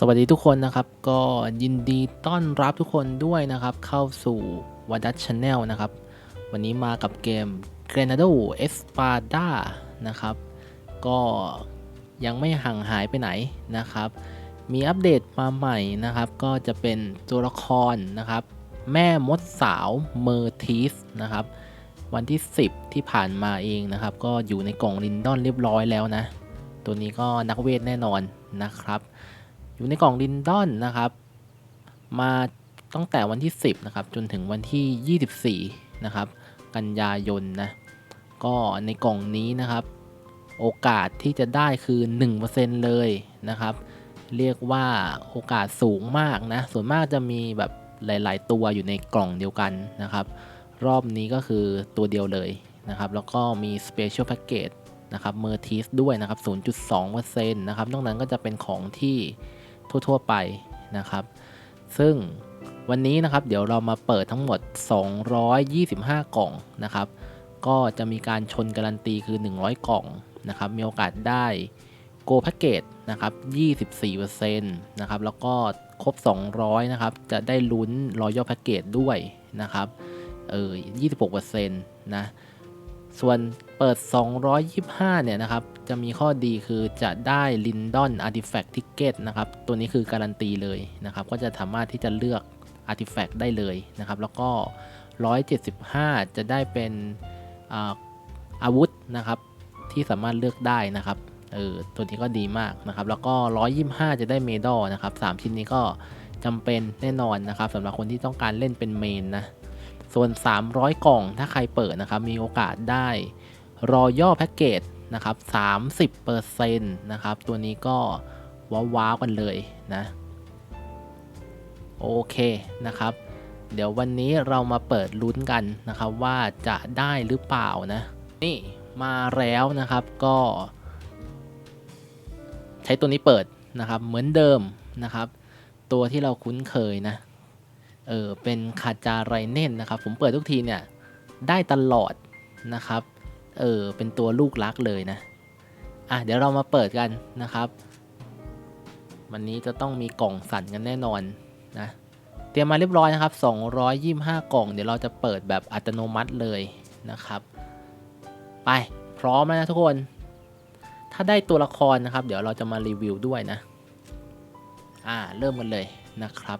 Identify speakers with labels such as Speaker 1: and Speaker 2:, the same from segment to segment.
Speaker 1: สวัสดีทุกคนนะครับ ก็ยินดีต้อนรับทุกคนด้วยนะครับ เข้าสู่ว a ดัชช n แนลนะครับ วันนี้มากับเกม Granado Espada นะครับ ก็ยังไม่ห่างหายไปไหนนะครับ มีอัปเดตมาใหม่นะครับ ก็จะเป็นตัวละครนะครับ แม่มดสาวเมอร์ทิสนะครับ วันที่ 10 ที่ผ่านมาเองนะครับ ก็อยู่ในกล่องลินดอนเรียบร้อยแล้วนะ ตัวนี้ก็นักเวทแน่นอนนะครับ อยู่ในกล่องลินดอนนะครับ มาตั้งแต่วันที่ 10นะครับจนถึงวันที่ 24นะครับ กันยายนนะก็ในกล่องนี้นะครับ โอกาสที่จะได้คือ 1%เลยนะครับ เรียกว่าโอกาสสูงมากนะส่วนมากจะมีแบบหลาย ๆ ตัวอยู่ในกล่องเดียวกันนะครับ รอบนี้ก็คือตัวเดียวเลยนะครับ แล้วก็มี Special Package นะครับเมอร์ทิสด้วยนะครับ 0.2%นะครับนอกนั้นก็จะเป็นของที่ ทั่ว ๆ ไปนะครับ ซึ่งวันนี้นะครับเดี๋ยวเรามาเปิดทั้งหมด 225 กล่องนะครับ ก็จะมีการชนการันตีคือ 100 กล่องนะครับ มีโอกาสได้โกแพ็กเกจนะครับ24%นะครับ แล้วก็ครบ 200 นะครับ จะได้ลุ้นรอยัลแพ็กเกจด้วยนะครับ เออ26%นะ ส่วนเปิด 225 เนี่ยนะครับ จะมีข้อดีคือจะได้ Lindon Artifact Ticket นะครับ ตัวนี้คือการันตีเลยนะครับ ก็จะสามารถที่จะเลือก Artifact ได้เลยนะครับ แล้วก็ 175 จะได้เป็นอาอาวุธนะครับที่สามารถเลือกได้นะครับเออตัวนี้ก็ดีมากนะครับ แล้วก็ 125 จะได้เมดอลนะครับ 3 ชิ้นนี้ก็จำเป็นแน่นอนนะครับสำหรับคนที่ต้องการเล่นเป็นเมนนะ ส่วน 300 กล่องถ้าใครเปิดนะครับมีโอกาสได้รอย่อแพ็กเกจนะครับ30%นะครับ ตัวนี้ก็ว้าวๆกันเลยนะโอเคนะครับ เดี๋ยววันนี้เรามาเปิดลุ้นกันนะครับว่าจะได้หรือเปล่านะ นี่มาแล้วนะครับก็ ใช้ตัวนี้เปิดนะครับเหมือนเดิมนะครับ ตัวที่เราคุ้นเคยนะ เออเป็นคาจาไรเน่นนะครับ ผมเปิดทุกทีเนี่ยได้ตลอดนะครับ เออเป็นตัวลูกรักเลยนะ อะเดี๋ยวเรามาเปิดกันนะครับ วันนี้จะต้องมีกล่องสั่นกันแน่นอนนะ เตรียมมาเรียบร้อยนะครับ 225 กล่อง เดี๋ยวเราจะเปิดแบบอัตโนมัติเลยนะครับ ไปพร้อมแล้วนะทุกคน ถ้าได้ตัวละครนะครับ เดี๋ยวเราจะมารีวิวด้วยนะ อ่าเริ่มกันเลยนะครับ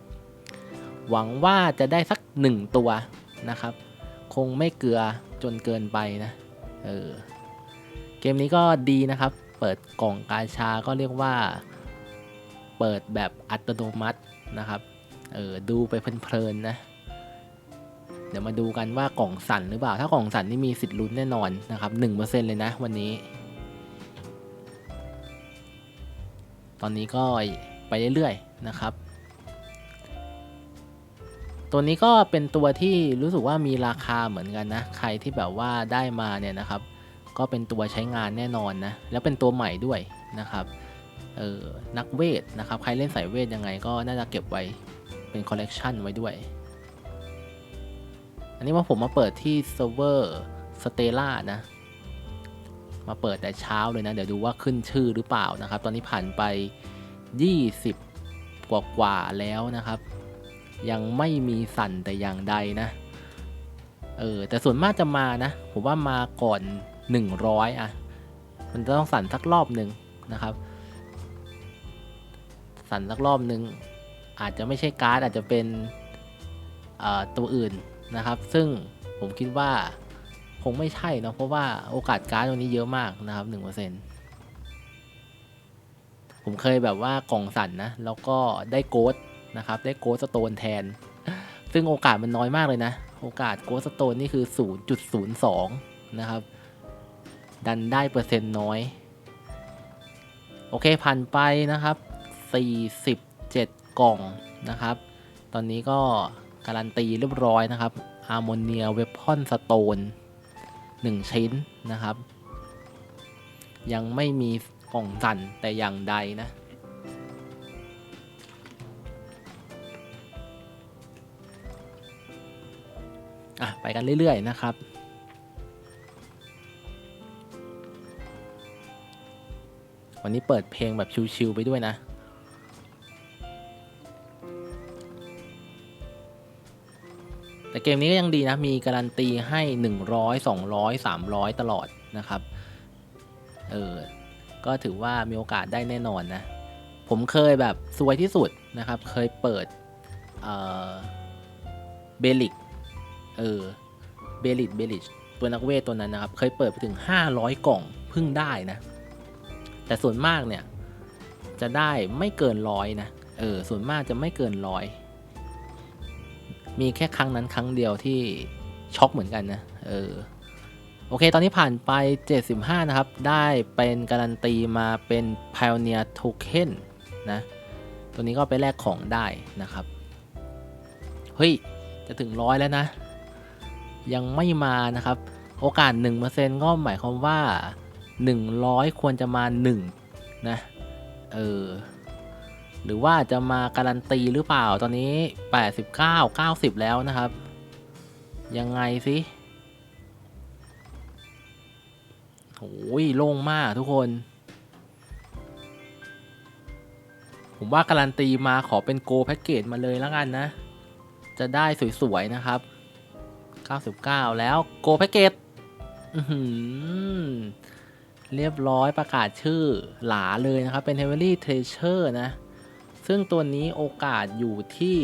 Speaker 1: หวังว่าจะได้สักหนึ่งตัวนะครับ คงไม่เกลือจนเกินไปนะเออเกมนี้ก็ดีนะครับ เปิดกล่องกาชาก็เรียกว่า เปิดแบบอัตโนมัตินะครับเออดูไปเพลินๆนะ เดี๋ยวมาดูกันว่ากล่องสั่นหรือเปล่า ถ้ากล่องสั่นนี่มีสิทธิ์ลุ้นแน่นอนนะครับ1%เลยนะวันนี้ ตอนนี้ก็ไปเรื่อยๆนะครับ ตัวนี้ก็เป็นตัวที่รู้สึกว่ามีราคาเหมือนกันนะ ใครที่แบบว่าได้มาเนี่ยนะครับ ก็เป็นตัวใช้งานแน่นอนนะ แล้วเป็นตัวใหม่ด้วยนะครับ เออนักเวทนะครับ ใครเล่นสายเวทยังไงก็น่าจะเก็บไว้เป็นคอลเลกชันไว้ด้วย อันนี้ว่าผมมาเปิดที่เซิร์ฟเวอร์สเตล่านะ มาเปิดแต่เช้าเลยนะ เดี๋ยวดูว่าขึ้นชื่อหรือเปล่านะครับ ตอนนี้ผ่านไป 20 กว่ากว่าแล้วนะครับ ยังไม่มีสั่นแต่อย่างใดนะ เออ แต่ส่วนมากจะมานะ ผมว่ามาก่อน 100 อะ มันจะต้องสั่นสักรอบหนึ่งนะครับ สั่นสักรอบหนึ่งอาจจะไม่ใช่การ์ดอาจจะเป็นตัวอื่นนะครับ ซึ่งผมคิดว่าคงไม่ใช่เนาะเพราะว่าโอกาสการ์ดตรงนี้เยอะมากนะครับ 1%ผมเคยแบบว่ากล่องสั่นนะ แล้วก็ได้โกด นะครับได้โกสโตนแทน ซึ่งโอกาสมันน้อยมากเลยนะ โอกาสโกสโตนนี่คือ 0.02 นะครับ ดันได้เปอร์เซ็นต์น้อย โอเคผ่านไปนะครับ 47 กล่องนะครับ ตอนนี้ก็การันตีเรียบร้อยนะครับอาร์โมเนียเวพอนสโตน1 ชิ้นนะครับ ยังไม่มีกล่องสั่นแต่อย่างใดนะ ไปกันเรื่อยๆนะครับ วันนี้เปิดเพลงแบบชิวๆไปด้วยนะแต่เกมนี้ก็ยังดีนะ มีการันตีให้ 100 200 300 ตลอดนะครับ เออ ก็ถือว่ามีโอกาสได้แน่นอนนะ ผมเคยแบบสวยที่สุดนะครับ เคยเปิดเเบลิก เออเบลิกเบลิกตัวนักเวทตัวนั้นนะครับ เคยเปิดไปถึง 500 กล่องเพิ่งได้นะ แต่ส่วนมากเนี่ย จะได้ไม่เกินร้อยนะเออส่วนมากจะไม่เกินร้อยมีแค่ครั้งนั้นครั้งเดียวที่ช็อกเหมือนกันนะเออโอเค ตอนนี้ผ่านไป 75 นะครับ ได้เป็นการันตีมาเป็น Pioneer Token นะ ตัวนี้ก็ไปแลกของได้นะครับ เฮ้ย จะถึงร้อยแล้วนะ ยังไม่มานะครับ โอกาส 1%ก็หมายความว่า 100 ควรจะมา 1 นะ เออ หรือว่าจะมาการันตีหรือเปล่าตอนนี้ 89 90 แล้วนะครับ ยังไงสิโอ้ยโล่งมากทุกคน ผมว่าการันตีมาขอเป็นโกแพ็กเกจมาเลยแล้วกันนะ จะได้สวย ๆ นะครับ 99 แล้วโกแพ็กเกจเรียบร้อยประกาศชื่อหลาเลยนะครับ เป็น Heavenly Treasure นะ ซึ่งตัวนี้โอกาสอยู่ที่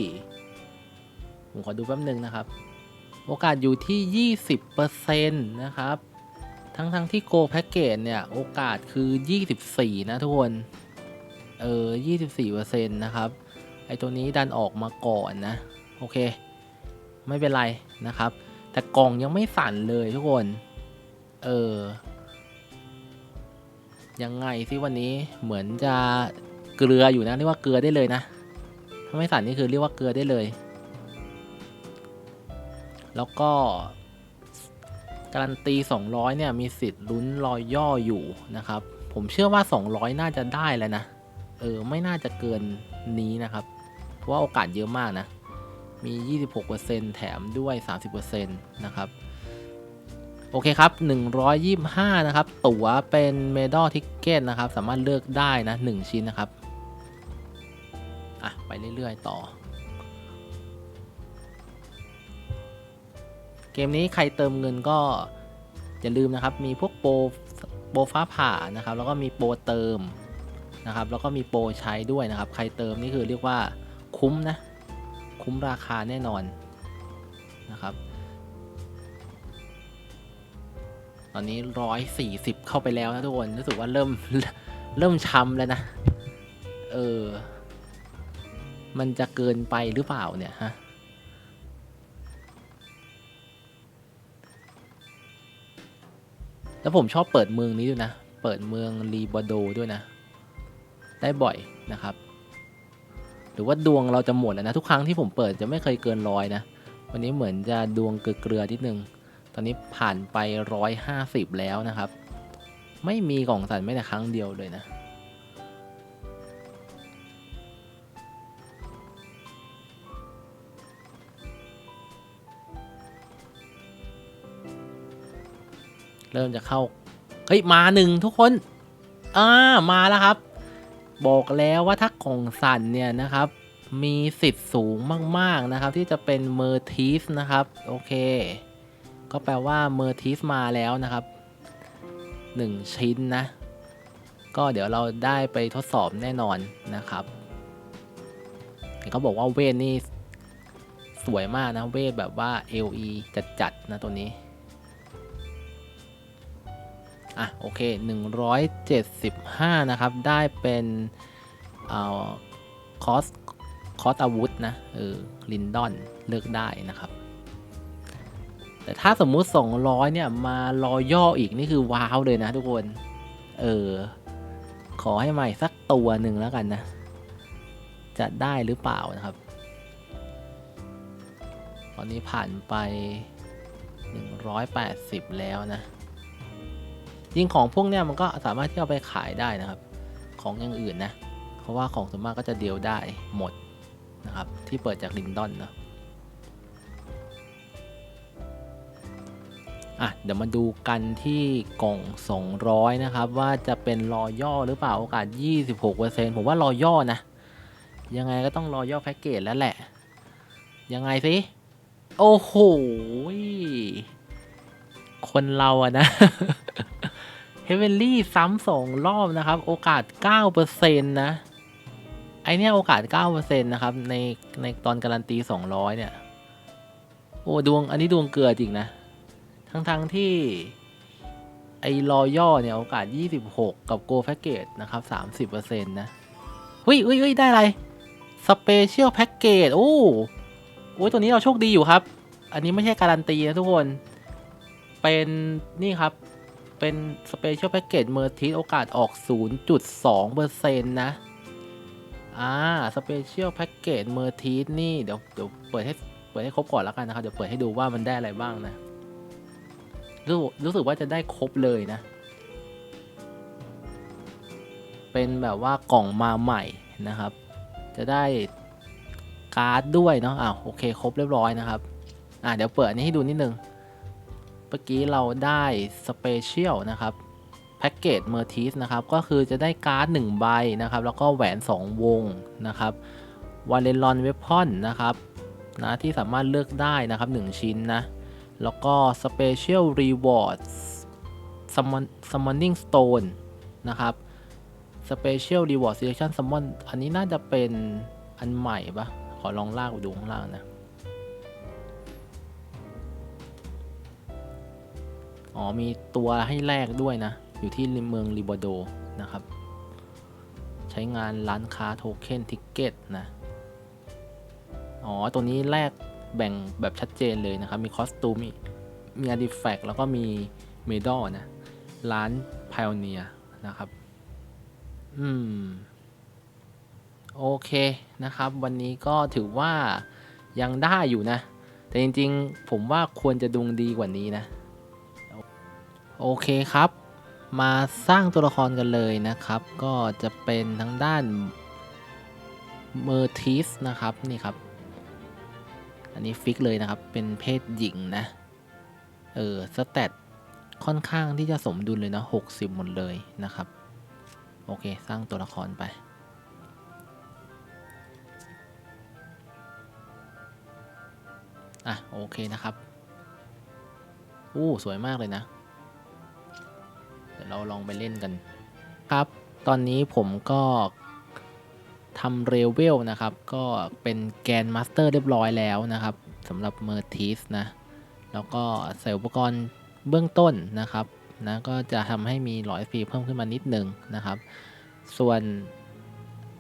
Speaker 1: ผมขอดูแป๊บนึงนะครับ โอกาสอยู่ที่ 20%นะครับ ทั้งทั้งที่ Go Package เนี่ย โอกาสคือ 24 นะทุกคน เออ 24%นะครับ ไอตัวนี้ดันออกมาก่อนนะ โอเค ไม่เป็นไรนะครับ แต่กล่องยังไม่สั่นเลยทุกคน เออ ยังไงสิวันนี้เหมือนจะเกลืออยู่นะเรียกว่าเกลือได้เลยนะ ถ้าไม่สั่นนี่คือเรียกว่าเกลือได้เลย แล้วก็การันตี 200 เนี่ย มีสิทธิ์ลุ้นรอยย่ออยู่นะครับ ผมเชื่อว่า 200 น่าจะได้แล้วนะ เออ ไม่น่าจะเกินนี้นะครับ เพราะว่าโอกาสเยอะมากนะ มี 26%แถมด้วย 30%นะครับ โอเคครับ 125 นะครับ ตั๋วเป็นเมด a ลทิกเก็ตนะครับ สามารถเลือกได้นะ 1 ชิ้นนะครับ อะ ไปเรื่อย ๆ ต่อ เกมนี้ใครเติมเงินก็ อย่าลืมนะครับ มีพวกโปรโปรฟ้าผ่านะครับ แล้วก็มีโปรเติมนะครับ แล้วก็มีโปรใช้ด้วยนะครับ ใครเติมนี่คือเรียกว่าคุ้มนะ คุ้มราคาแน่นอนนะครับ ตอนนี้ร้อยสี่สิบเข้าไปแล้วนะทุกคน รู้สึกว่าเริ่มเริ่มช้ำแล้วนะ เออ มันจะเกินไปหรือเปล่าเนี่ยฮะแล้วผมชอบเปิดเมืองนี้ด้วยนะ เปิดเมืองรีบอโดด้วยนะ ได้บ่อยนะครับ หรือว่าดวงเราจะหมดแล้วนะ ทุกครั้งที่ผมเปิดจะไม่เคยเกินร้อยนะ วันนี้เหมือนจะดวงเกลือๆนิดนึง ตอนนี้ผ่านไปร้อยห้าสิบแล้วนะครับ ไม่มีกล่องสั่นไม่แต่ครั้งเดียวเลยนะเริ่มจะเข้า เฮ้ย มาหนึ่งทุกคน อ่า มาแล้วครับ บอกแล้วว่าถ้ากล่องสั่นเนี่ยนะครับ มีสิทธิ์สูงมากๆนะครับ ที่จะเป็นเมอร์ทีสนะครับ โอเค ก็แปลว่าเมอร์ทีสมาแล้วนะครับ 1 ชิ้นนะ ก็เดี๋ยวเราได้ไปทดสอบแน่นอนนะครับเห็นเขาบอกว่าเวทนี่สวยมากนะ เวทแบบว่า LE จัดๆนะตัวนี้ อะโอเค 175 นะครับ ได้เป็นเอาคอสคอสอาวุธนะเออลินดอนเลือกได้นะครับ แต่ถ้าสมมุติ 200 เนี่ย มารอย่ออีกนี่คือว้าวเลยนะทุกคน เออ ขอให้ใหม่สักตัวหนึ่งแล้วกันนะ จะได้หรือเปล่านะครับ ตอนนี้ผ่านไป 180 แล้วนะ จริงของพวกเนี้ยมันก็สามารถที่เอาไปขายได้นะครับ ของอย่างอื่นนะ เพราะว่าของส่วนมากก็จะเดียวได้หมดนะครับ ที่เปิดจากลินดอนเนาะอะเดี๋ยวมาดูกันที่กล่อง 200 นะครับ ว่าจะเป็นรอย่อหรือเปล่าโอกาส 26%ผมว่ารอย่อนะ ยังไงก็ต้องรอย่อแพ็กเกจแล้วแหละ ยังไงสิ โอ้โห คนเราอะนะ เฮเวนลี่ซ้ำสองรอบนะครับ โอกาส 9%นะ ไอเนี้ยโอกาส 9%นะครับ ในในตอนการันตี 200 เนี่ย โอ้ดวงอันนี้ดวงเกลือจริงนะ ทั้งทั้งที่ ไอรอย่อเนี่ย โอกาส 26 กับโกแพ็กเกจนะครับ 30%นะเฮ้ยเฮ้ยเฮ้ยได้อะไร สเปเชียลแพ็กเกจโอ้โอ้ยตัวนี้เราโชคดีอยู่ครับ อันนี้ไม่ใช่การันตีนะทุกคน เป็นนี่ครับ เป็นสเปเชียลแพ็กเกจเมอร์ทิสโอกาสออก 0.2%นะอ่าสเปเชียลแพ็กเกจเมอร์ทิสนี่เดี๋ยวเดี๋ยวเปิดให้เปิดให้ครบก่อนแล้วกันนะครับ เดี๋ยวเปิดให้ดูว่ามันได้อะไรบ้างนะรู้รู้สึกว่าจะได้ครบเลยนะ เป็นแบบว่ากล่องมาใหม่นะครับ จะได้การ์ดด้วยเนาะอ่าโอเค ครบเรียบร้อยนะครับ อ่าเดี๋ยวเปิดอันนี้ให้ดูนิดนึง มื่อกี้เราได้สเปเชียลนะครับแพ็กเกจเมอร์ทิสนะครับ ก็คือจะได้การ์ด1ใบนะครับ แล้วก็แหวน 2 วงนะครับวาเลนลอนเวพอนนะครับนะที่สามารถเลือกได้นะครับ 1 ชิ้นนะ แล้วก็สเปเชียลรีวอร์ดซัมมอนนิ่งสโตนนะครับ Special Reward Selection Summon อันนี้น่าจะเป็นอันใหม่ปะขอลองลากดูข้างล่างนะ อ๋อมีตัวให้แลกด้วยนะ อยู่ที่เมืองริบโดนะครับ ใช้งานร้านค้าโทเค็นทิกเก็ตนะ อ๋อ ตัวนี้แลกแบ่งแบบชัดเจนเลยนะครับ มีคอสตูม มีอาร์ติแฟกแล้วก็มีเมดอลนะ ร้าน Pioneer นะครับ อืม โอเคนะครับ วันนี้ก็ถือว่ายังได้อยู่นะ แต่จริงๆ ผมว่าควรจะดวงดีกว่านี้นะ โอเคครับ มาสร้างตัวละครกันเลยนะครับ ก็จะเป็นทั้งด้านเมอร์ทิสนะครับนี่ครับ อันนี้ฟิกเลยนะครับ เป็นเพศหญิงนะ เออสแตทค่อนข้างที่จะสมดุลเลยนะ60 หมดเลยนะครับ โอเค สร้างตัวละครไป อะ โอเคนะครับ อู้ สวยมากเลยนะ ดี๋ยวเราลองไปเล่นกันครับ ตอนนี้ผมก็ทำเรเวลนะครับ ก็เป็นแกนมาสเตอร์เรียบร้อยแล้วนะครับสำหรับเมอร์ทิสนะ แล้วก็ใส่อุปกรณ์เบื้องต้นนะครับนะก็จะทำให้มีหลอดฟรีเพิ่มขึ้นมานิดนึงนะครับ ส่วน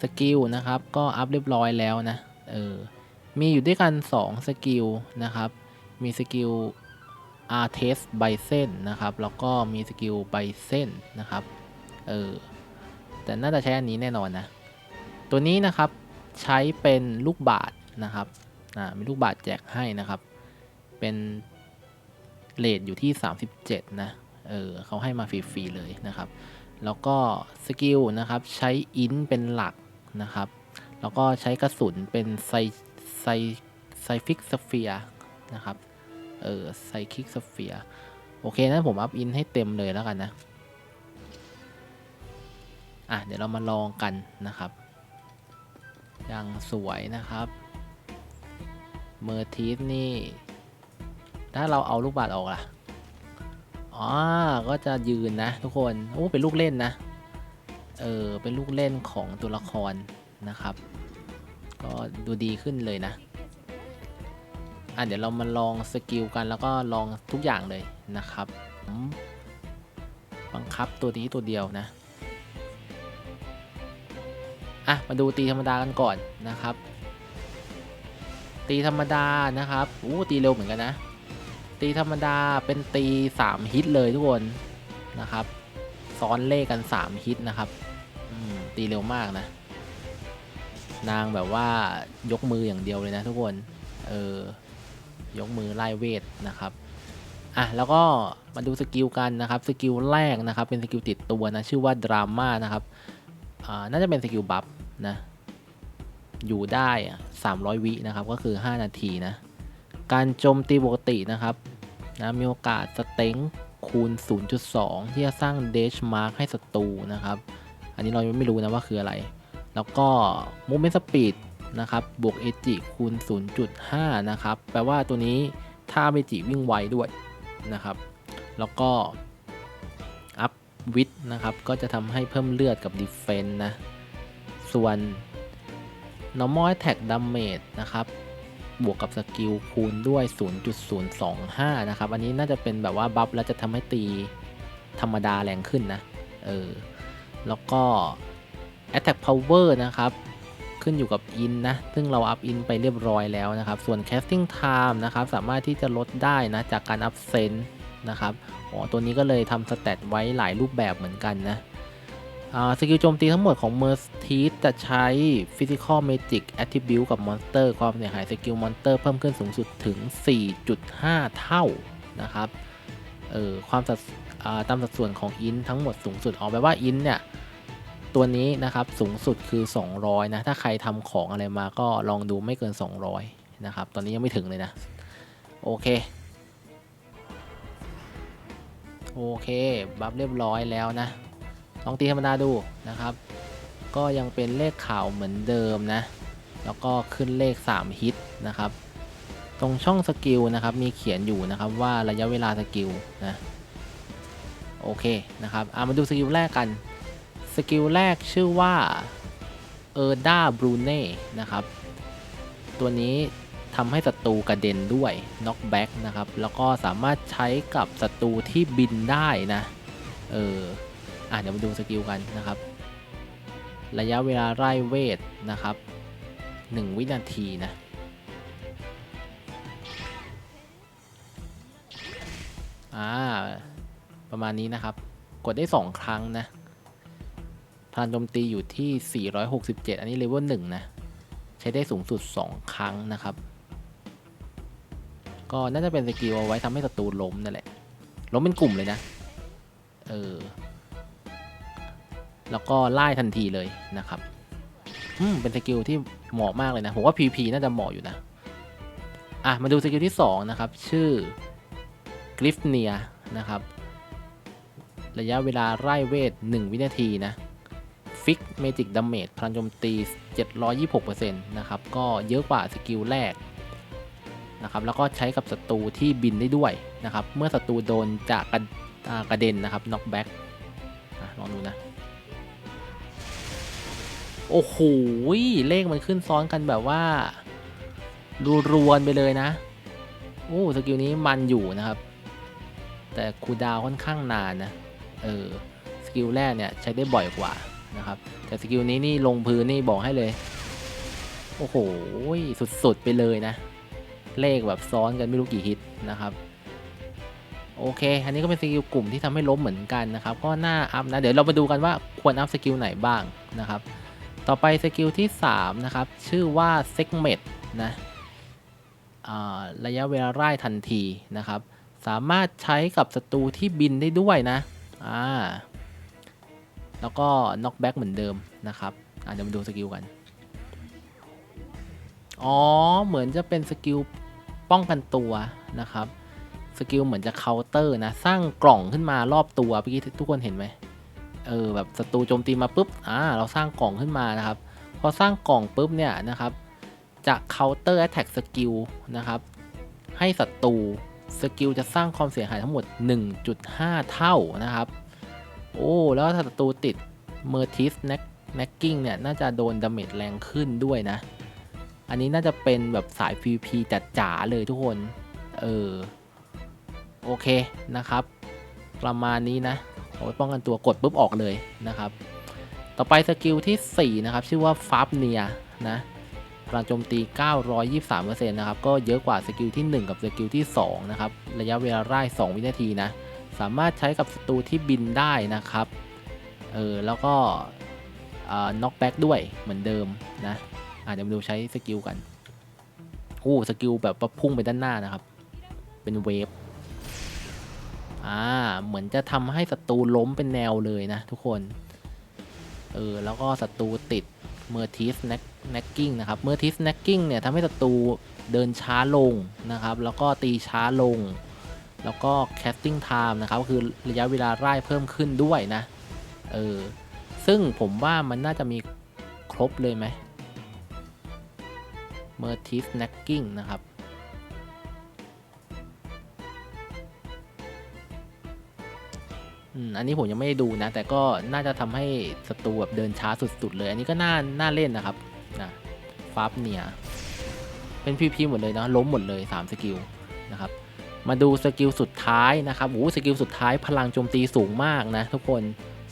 Speaker 1: สกิลนะครับ ก็อัพเรียบร้อยแล้วนะเออมีอยู่ด้วยกัน 2 สกิลนะครับ มีสกิล R test ไบเส้นนะครับ แล้วก็มีสกิลไบเส้นนะครับ เออ แต่น่าจะใช้อันนี้แน่นอนนะ ตัวนี้นะครับใช้เป็นลูกบาทนะครับ อ่า มีลูกบาทแจกให้นะครับ เป็นเลทอยู่ที่ 37 นะ เออเขาให้มาฟรีๆเลยนะครับ แล้วก็สกิลนะครับใช้อินเป็นหลักนะครับ แล้วก็ใช้กระสุนเป็นไซไซไซฟิกสเฟียนะครับ เออไซคิกสเฟียโอเคนั้นผมอัพอินให้เต็มเลยแล้วกันนะ อะ เดี๋ยวเรามาลองกันนะครับ ยังสวยนะครับ เมอร์ทีสนี่ ถ้าเราเอาลูกบาศก์ออกล่ะ อ๋อ ก็จะยืนนะทุกคน โอ้ เป็นลูกเล่นนะ เออ เป็นลูกเล่นของตัวละครนะครับ ก็ดูดีขึ้นเลยนะ อะเดี๋ยวเรามาลองสกิลกันแล้วก็ลองทุกอย่างเลยนะครับผมบังคับตัวนี้ตัวเดียวนะ อะ มาดูตีธรรมดากันก่อนนะครับ ตีธรรมดานะครับอู้ตีเร็วเหมือนกันนะ ตีธรรมดาเป็นตี3ฮิตเลยทุกคนนะครับซ้อนเลขกัน 3 ฮิตนะครับตีเร็วมากนะ นางแบบว่ายกมืออย่างเดียวเลยนะทุกคน เออ ยกมือไล่เวทนะครับอะแล้วก็มาดูสกิลกันนะครับสกิลแรกนะครับเป็นสกิลติดตัวนะชื่อว่าดราม่านะครับอ่าน่าจะเป็นสกิลบัฟนะอยู่ได้อะ300 วินะครับก็คือ 5 นาทีนะการโจมตีปกตินะครับนะมีโอกาสสเต็งคูณ 0.2 ที่จะสร้างเดชมาร์กให้ศัตรูนะครับ อันนี้เรายังไม่รู้นะว่าคืออะไร แล้วก็ Movement Speed น นะครับบวกเอจิคูณ 0.5 นะครับแปลว่าตัวนี้ถ้าเอจิวิ่งไวด้วยนะครับ แล้วก็อัพวิดนะครับก็จะทำให้เพิ่มเลือดกับดีเฟน s ์นะ ส่วน normal attack damage นะครับบวกกับสกิลคูณด้วย 0.025 นะครับ อันนี้น่าจะเป็นแบบว่าบัฟแล้วจะทำให้ตีธรรมดาแรงขึ้นนะ เออ แล้วก็ attack power นะครับ ขึ้นอยู่กับ in นนะ ซึ่งเราอัพ in ไปเรียบร้อยแล้วนะครับ ส่วน casting time นะครับ สามารถที่จะลดได้นะ จากการอัพเซนนะครับ อ๋อ ตัวนี้ก็เลยทำสเตตไว้หลายรูปแบบเหมือนกันนะสกิลโจมตีทั้งหมดของ m e r c t e จะใช้ Physical Magic Attribute กับมอนสเตอร์ความเสียหายสกิลมอนสเตอร์เพิ่มขึ้นสูงสุดถึง 4.5 เท่านะครับ เออความสัดตามสัดส่วนของอินทั้งหมดสูงสุดออกไปว่าอินเนี่ย ตัวนี้นะครับสูงสุดคือ 200 นะ ถ้าใครทำของอะไรมาก็ลองดูไม่เกิน 200 นะครับ ตอนนี้ยังไม่ถึงเลยนะ โอเค โอเค บัฟเรียบร้อยแล้วนะ ลองตีธรรมดาดูนะครับ ก็ยังเป็นเลขขาวเหมือนเดิมนะ แล้วก็ขึ้นเลข 3 ฮิตนะครับ ตรงช่องสกิลนะครับ มีเขียนอยู่นะครับว่าระยะเวลาสกิลนะ โอเคนะครับามาดูสกิลแรกกัน สกิลแรกชื่อว่าเออร์ดาบรูเน่นะครับ ตัวนี้ทำให้ศัตรูกระเด็นด้วยน็อกแบ็กนะครับ แล้วก็สามารถใช้กับศัตรูที่บินได้นะ เอออะเดี๋ยวมาดูสกิลกันนะครับ ระยะเวลาไล่เวทนะครับ 1 วินาทีนะอ่าประมาณนี้นะครับ กดได้ 2 ครั้งนะ พลังโจมตีอยู่ที่ 467 อันนี้เลเวล1นะ ใช้ได้สูงสุด 2 ครั้งนะครับ ก็น่าจะเป็นสกิลเอาไว้ทำให้ศัตรูล้มนั่นแหละ ล้มเป็นกลุ่มเลยนะ เออ แล้วก็ไล่ทันทีเลยนะครับ อืม เป็นสกิลที่เหมาะมากเลยนะ ผมว่า PP น่าจะเหมาะอยู่นะ อะ มาดูสกิลที่ 2 นะครับ ชื่อกริฟเนียนะครับ ระยะเวลาไล่เวท 1 วินาทีนะ ฟิกเมจิกดาเมจพลังโจมตี 726%นะครับ ก็เยอะกว่าสกิลแรกนะครับ แล้วก็ใช้กับศัตรูที่บินได้ด้วยนะครับ เมื่อศัตรูโดนจากกระกระเด็นนะครับน็อกแบ็กลองดูนะ โอ้โห เลขมันขึ้นซ้อนกันแบบว่ารัวๆไปเลยนะ โอ้สกิลนี้มันอยู่นะครับ แต่คูดาวค่อนข้างนานนะ เออ สกิลแรกเนี่ยใช้ได้บ่อยกว่า นะครับ แต่สกิลนี้นี่ลงพื้นนี่บอกให้เลย โอ้โห สุดๆ ไปเลยนะ เลขแบบซ้อนกันไม่รู้กี่ฮิตนะครับ โอเค อันนี้ก็เป็นสกิลกลุ่มที่ทำให้ล้มเหมือนกันนะครับ ก็น่าอัพนะ เดี๋ยวเรามาดูกันว่าควรอัพสกิลไหนบ้างนะครับ ต่อไปสกิลที่ 3 นะครับ ชื่อว่า Segment นะระยะเวลาไล่ทันทีนะครับ สามารถใช้กับศัตรูที่บินได้ด้วยนะ อ่า แล้วก็น็อกแบ็กเหมือนเดิมนะครับเดี๋ยวมาดูสกิลกัน อ๋อ เหมือนจะเป็นสกิลป้องกันตัวนะครับ สกิลเหมือนจะเคาน์เตอร์นะ สร้างกล่องขึ้นมารอบตัวเมื่อกี้ทุกคนเห็นไหมเออแบบศัตรูโจมตีมาปุ๊บ อ่า เราสร้างกล่องขึ้นมานะครับ พอสร้างกล่องปุ๊บเนี่ยนะครับ จะเคาน์เตอร์แอตแทกสกิลนะครับ ให้ศัตรูสกิลจะสร้างความเสียหายทั้งหมด 1.5 เท่านะครับ โอ้ แล้วถ้าศัตรูติดเมอร์ทิสแน็กกิ้งเนี่ย น่าจะโดนดาเมจแรงขึ้นด้วยนะ อันนี้น่าจะเป็นแบบสาย PVP จัดจ๋าเลยทุกคน เออ โอเคนะครับ ประมาณนี้นะเอาไว้ป้องกันตัวกดปุ๊บออกเลยนะครับ ต่อไปสกิลที่ 4 นะครับ ชื่อว่าฟาบเนียนะพลังโจมตี 923%นะครับ ก็เยอะกว่าสกิลที่ 1 กับสกิลที่ 2 นะครับ ระยะเวลาไล่2วินาทีนะ สามารถใช้กับศัตรูที่บินได้นะครับ เออ แล้วก็น็อกแบ็กด้วยเหมือนเดิมนะอะเดี๋ยวมาดูใช้สกิลกันโอ้สกิลแบบพุ่งไปด้านหน้านะครับ เป็นเวฟอ่าเหมือนจะทำให้ศัตรูล้มเป็นแนวเลยนะทุกคน เออ แล้วก็ศัตรูติดเมอร์ทิสแน็กกิ้งนะครับเมอร์ทิสแน็กกิ้งเนี่ยทำให้ศัตรูเดินช้าลงนะครับ แล้วก็ตีช้าลง แล้วก็ casting time นะครับก็คือระยะเวลาไล่เพิ่มขึ้นด้วยนะ เออ ซึ่งผมว่ามันน่าจะมีครบเลยไหมเมอร์ทิสแน็กกิ้งนะครับ อันนี้ผมยังไม่ได้ดูนะ แต่ก็น่าจะทำให้ศัตรูแบบเดินช้าสุดๆเลย อันนี้ก็น่าน่าเล่นนะครับนะฟาบเนีย เป็นพีพีหมดเลยนะล้มหมดเลย 3 สกิลนะครับ มาดูสกิลสุดท้ายนะครับโอ้สกิลสุดท้ายพลังโจมตีสูงมากนะทุกคน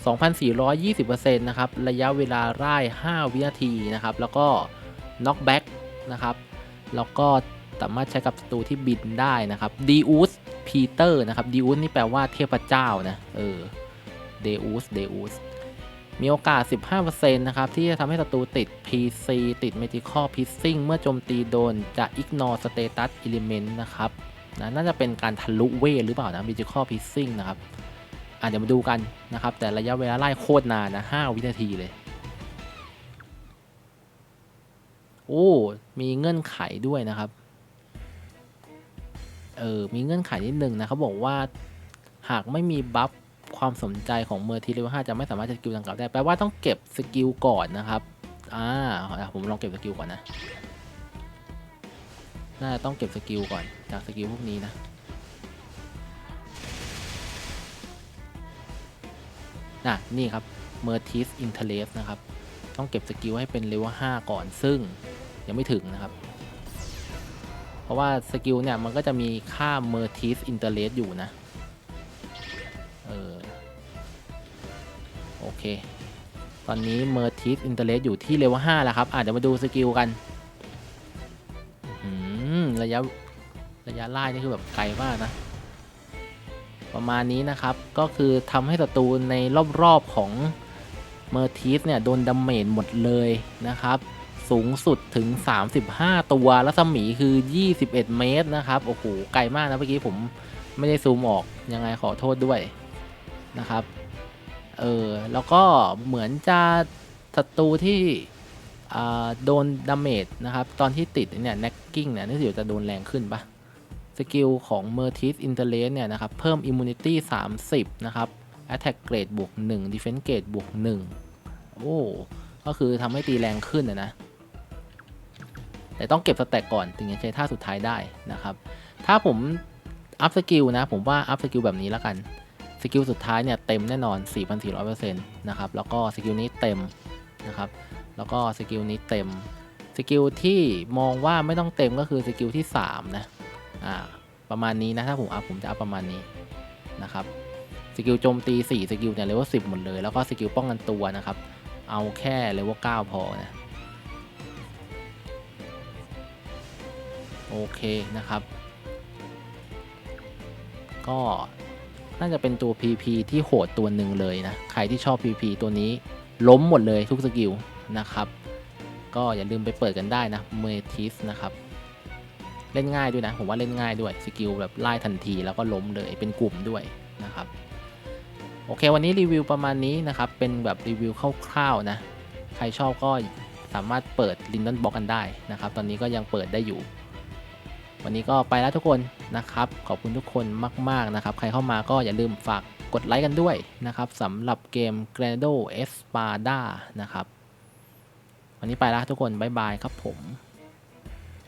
Speaker 1: 2,420%นะครับ ระยะเวลาร่าย 5 วินาทีนะครับ แล้วก็ knockback นะครับ แล้วก็สามารถใช้กับศัตรูที่บินได้นะครับ Deus Peter นะครับ Deus นี่แปลว่าเทพเจ้านะ เออ Deus Deus มีโอกาส 15%นะครับ ที่จะทำให้ศัตรูติด PC ติด Medical Piercing เมื่อโจมตีโดนจะ ignore status element นะครับ นะน่าจะเป็นการทะลุเวทหรือเปล่านะ Medical Piercing นะครับอะเดี๋ยวมาดูกันนะครับ แต่ระยะเวลาไล่โคตรนานนะ5วินาทีเลย โอ้ มีเงื่อนไขด้วยนะครับ เออ มีเงื่อนไขนิดนึงนะเขาบอกว่าหากไม่มีบัฟความสนใจของเมอร์ทีเลเวล5จะไม่สามารถจะสกิลดังกล่าวได้ แปลว่าต้องเก็บสกิลก่อนนะครับ อ่า ผมลองเก็บสกิลก่อนนะ น่าจะต้องเก็บสกิลก่อนจากสกิลพวกนี้นะน่ะนี่ครับ m e r t i s Interest นะครับ ต้องเก็บสกิลให้เป็นเลเวล5ก่อน ซึ่งยังไม่ถึงนะครับ เพราะว่าสกิลเนี่ย มันก็จะมีค่า m e r t i s Interest อยู่นะ เออ โอเค ตอนนี้ m e r t i s Interest อยู่ที่เลเวล5แล้วครับ อะเดี๋ยวมาดูสกิลกัน ยะระยะไล่นี่คือแบบไกลมากนะ ประมาณนี้นะครับก็คือทำให้ศัตรูในรอบๆของเมอร์ทีสเนี่ยโดนดาเมจหมดเลยนะครับ สูงสุดถึง 35 ตัวแล้วสมีคือ 21 เมตรนะครับโอ้โหไกลมากนะเมื่อกี้ผมไม่ได้ซูมออกยังไงขอโทษด้วยนะครับเออแล้วก็เหมือนจะศัตรูที่ โดนดาเมจนะครับ ตอนที่ติดเนี่ยแน็กกิ้งเนี่ยนี่สิจะโดนแรงขึ้นปะสกิลของ m e r t i s Interest เนี่ยนะครับ เพิ่ม Immunity 30 นะครับ Attack Grade บวก1 Defense Grade บวก1โอ้ ก็คือทำให้ตีแรงขึ้นนะนะ แต่ต้องเก็บสแต็กก่อน ถึงจะใช้ท่าสุดท้ายได้นะครับ ถ้าผมอัพสกิลนะ ผมว่าอัพสกิลแบบนี้แล้วกันสกิลสุดท้ายเนี่ยเต็มแน่นอน 4,400%นะครับ แล้วก็สกิลนี้เต็มนะครับ แล้วก็สกิลนี้เต็มสกิลที่มองว่าไม่ต้องเต็มก็คือสกิลที่ 3 นะ อ่า ประมาณนี้นะ ถ้าผมอัพผมจะอัพประมาณนี้นะครับ สกิลโจมตี 4 สกิลเนี่ยเลเวล10หมดเลย แล้วก็สกิลป้องกันตัวนะครับ เอาแค่เลเวล9พอนะ โอเคนะครับ ก็น่าจะเป็นตัว PP ที่โหดตัวหนึ่งเลยนะ ใครที่ชอบ PP ตัวนี้ล้มหมดเลยทุกสกิล นะครับ ก็อย่าลืมไปเปิดกันได้นะเมทิสนะครับเล่นง่ายด้วยนะ ผมว่าเล่นง่ายด้วยสกิลแบบไล่ทันทีแล้วก็ล้มเลยเป็นกลุ่มด้วยนะครับโอเค วันนี้รีวิวประมาณนี้นะครับ เป็นแบบรีวิวคร่าวๆนะ ใครชอบก็สามารถเปิดลินดอนบ็อกกันได้นะครับ ตอนนี้ก็ยังเปิดได้อยู่ วันนี้ก็ไปแล้วทุกคนนะครับ ขอบคุณทุกคนมากๆนะครับ ใครเข้ามาก็อย่าลืมฝากกดไลค์กันด้วยนะครับสำหรับเกม Granado Espada นะครับ วันนี้ไปแล้วทุกคนบ๊ายบายครับผม